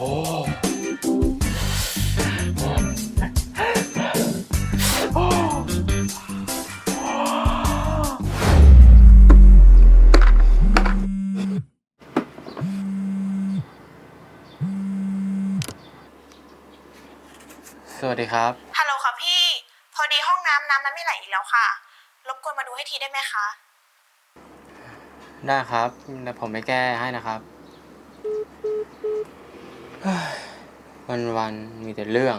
สวัสดีครับ ฮัลโหลค่ะพี่ พอดีห้องน้ำน้ำมันไม่ไหลอีกแล้วค่ะ รบกวนมาดูให้ทีได้ไหมคะ ได้ครับแต่ผมไม่แก้ให้นะครับ วันวันๆมีแต่เรื่อง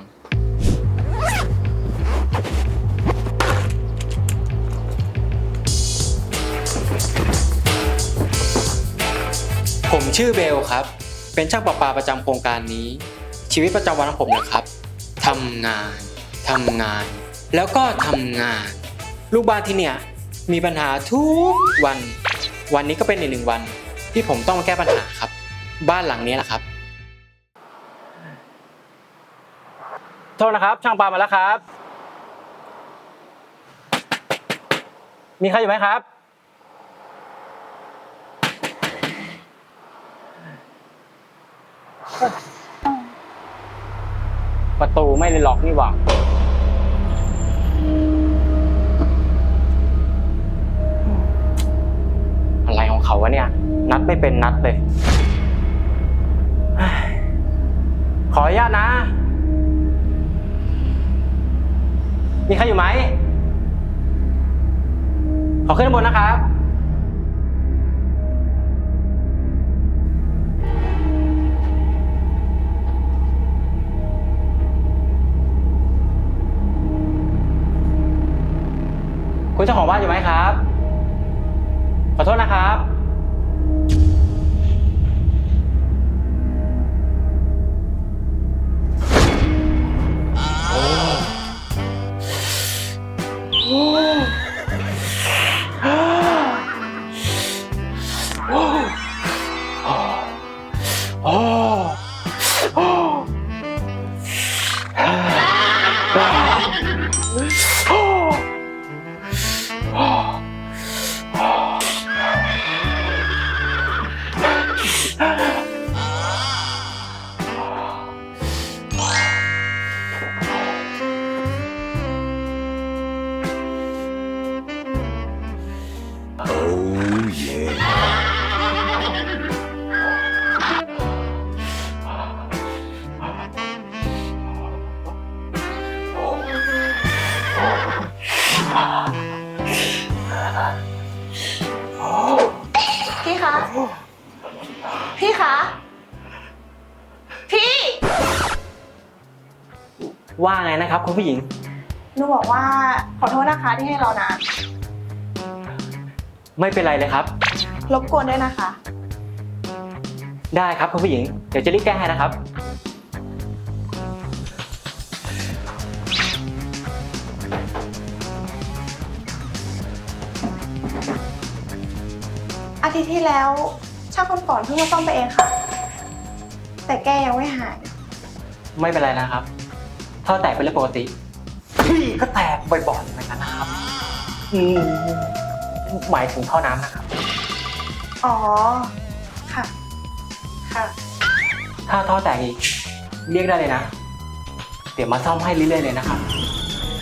ผมชื่อเบลครับ เป็นช่างประปาประจำโครงการนี้ ชีวิตประจำวันของผมนะครับทำงานทำงาน แล้วก็ทำงาน ลูกบ้านที่เนี่ยมีปัญหาทุกวัน วันนี้ก็เป็นอีกหนึ่งวัน ที่ผมต้องมาแก้ปัญหาครับ บ้านหลังนี้แหละครับ โทษนะครับ ช่างปลามาแล้วครับ มีใครอยู่ไหมครับ ประตูไม่ได้ล็อกนี่หว่าอะไรของเขาวะเนี่ย นัดไม่เป็นนัดเลย ขออนุญาตนะ มีใครอยู่ไหม ขอขึ้นข้างบนนะครับ คุณเจ้าของบ้านอยู่ไหมครับ ขอโทษนะครับ ว่าไงนะครับคุณผู้หญิง หนูบอกว่าขอโทษนะคะที่ให้รอนานไม่เป็นไรเลยครับ รบกวนด้วยนะคะ ได้ครับคุณผู้หญิง เดี๋ยวจะรีบแก้ให้นะครับ อาทิตย์ที่แล้วช่างคนก่อนเพิ่งมาซ่อมไปเองค่ะ แต่แก้ยังไม่หาย ไม่เป็นไรนะครับ ท่อแตกเป็นเรื่องปกติ พี่ก็แตกบ่อยๆเหมือนกันนะครับอืมหมายถึงท่อน้ำนะครับ อ๋อ ค่ะ ค่ะ ถ้าท่อแตกอีก เรียกได้เลยนะ เดี๋ยวมาซ่อมให้เรื่อยๆเลยนะครับ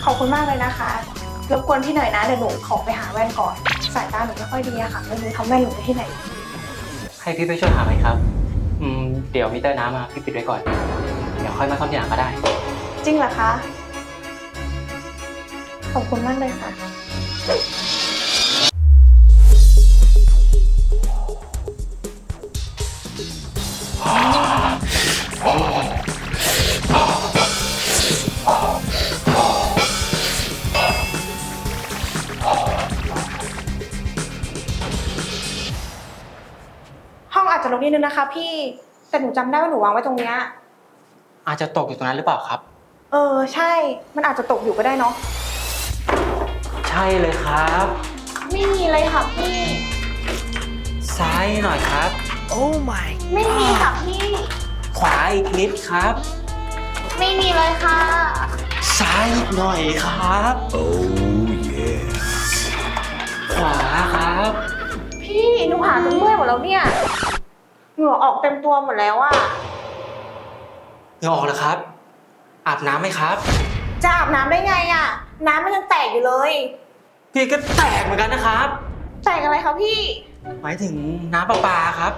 ขอบคุณมากเลยนะคะ รบกวนพี่หน่อยนะเดี๋ยวหนูขอไปหาแว่นก่อน สายตาหนูไม่ค่อยดีอะค่ะไม่รู้ทำแว่นหนูไปที่ไหน ให้พี่ไปช่วยหาไหมครับ อืม เดี๋ยวมิเตอร์น้ำมาพี่ปิดไว้ก่อน เดี๋ยวค่อยมาซ่อมทีหลังก็ได้ จริงเหรอคะ ขอบคุณมากเลยค่ะ ห้องอาจจะรกนิดนึงนะคะ พี่ แต่หนูจำได้ว่าหนูวางไว้ตรงเนี้ย อาจจะตกอยู่ตรงนั้นหรือเปล่าครับ เออใช่ มันอาจจะตกอยู่ก็ได้เนาะ ใช่เลยครับ ไม่มีเลยค่ะพี่ ซ้ายหน่อยครับไม่มีค่ะพี่ ขวาอีกนิดครับ ไม่มีเลยค่ะ ซ้ายอีกหน่อยครับขวาครับ พี่หนูหาจนเมื่อยหมดแล้วเนี่ย เหงื่อออกเต็มตัวหมดแล้วอะเหงื่อออกแล้วครับ อาบน้ำไหมครับ จะอาบน้ำได้ไงอะน้ำมันยังแตกอยู่เลย พี่ก็แตกเหมือนกันนะครับ แตกอะไรคะพี่ หมายถึงน้ำประปาครับ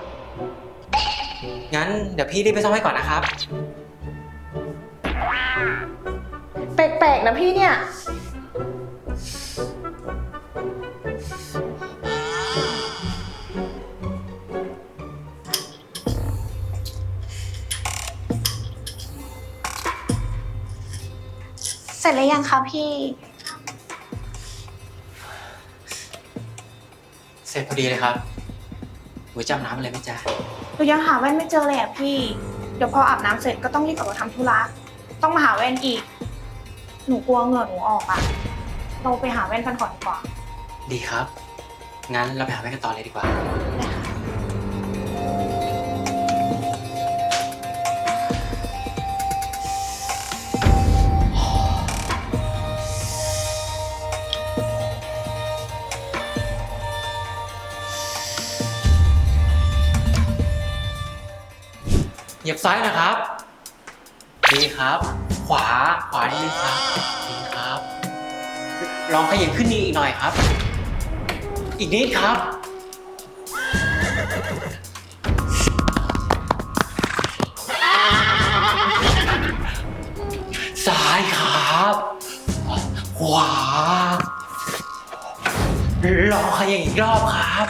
งั้นเดี๋ยวพี่รีบไปซ่อมให้ก่อนนะครับ แปลกๆนะพี่เนี่ย จแล้วยังคะพี่ เสร็จพอดีเลยครับหนูจำน้ำอะไรไหมจ๊ะหนูยังหาแว่นไม่เจอเลยอะพี่ เดี๋ยวพออาบน้ำเสร็จก็ต้องรีบออกมาทำธุระ ต้องมาหาแว่นอีก หนูกลัวเหงื่อหนูออกอะ เราไปหาแว่นกันก่อนดีกว่า ดีครับ งั้นเราไปหาแม่กันต่อเลยดีกว่า ซ้ายนะครับดีครับ ขวาขวานิดนึงครับดีครับ ลองขยับขึ้นนี่อีกหน่อยครับ อีกนิดครับ ซ้ายครับ ขวาลองขยับอีกรอบครับ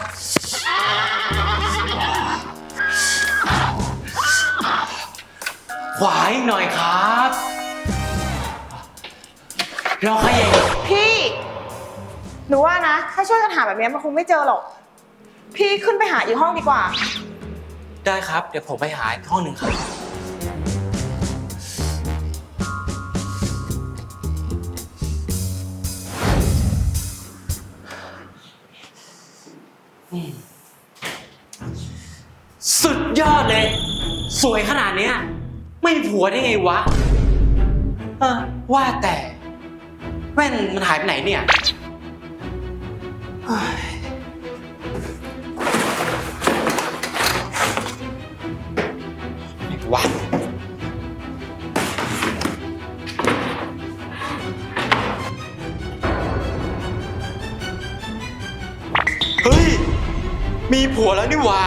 วาอีกหน่อยครับลองขยับอีกพี่ หนูว่านะ ถ้าช่วยกันหาแบบนี้มันคงไม่เจอหรอก พี่ขึ้นไปหาอีกห้องดีกว่า ได้ครับ เดี๋ยวผมไปหาอีกห้องหนึ่งครับอืมสุดยอดเลย สวยขนาดเนี้ย ไม่มีผัวได้ไงวะเออว่าแต่ แว่นมันหายไปไหนเนี่ยเฮ้ยไหนวะเฮ้ย มีผัวแล้วนี่หว่า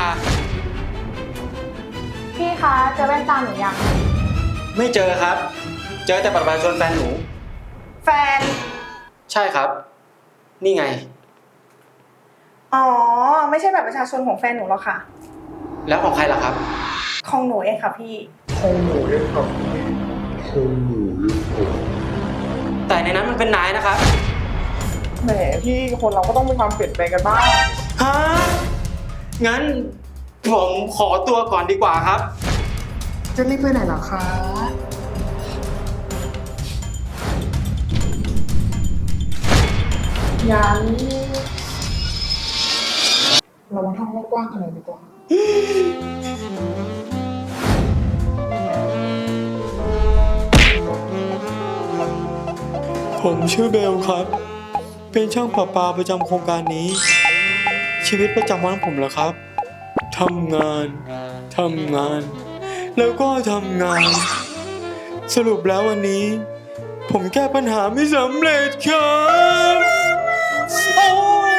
พี่คะเจอแว่นตาหนูยัง ไม่เจอครับ เจอแต่บัตรประชาชนแฟนหนู แฟน ใช่ครับ นี่ไง อ๋อ ไม่ใช่แบบประชาชนของแฟนหนูหรอกค่ะ แล้วของใครล่ะครับ ของหนูเองค่ะพี่แต่ในนั้นมันเป็นนายนะครับแหมพี่คนเราก็ต้องมีความเปลี่ยนแปลงกันบ้างฮะงั้น ผมขอตัวก่อนดีกว่าครับ จะรีบไปไหนเหรอคะ งั้นเรามาท่องโลกกว้างกันเลยดีกว่า ผมชื่อเบลครับ เป็นช่างประปาประจำโครงการนี้ ชีวิตประจำวันของผมเหรอครับ ทำงาน ทำงาน แล้วก็ทำงาน สรุปแล้ววันนี้ ผมแก้ปัญหาไม่สำเร็จครับโอ้ย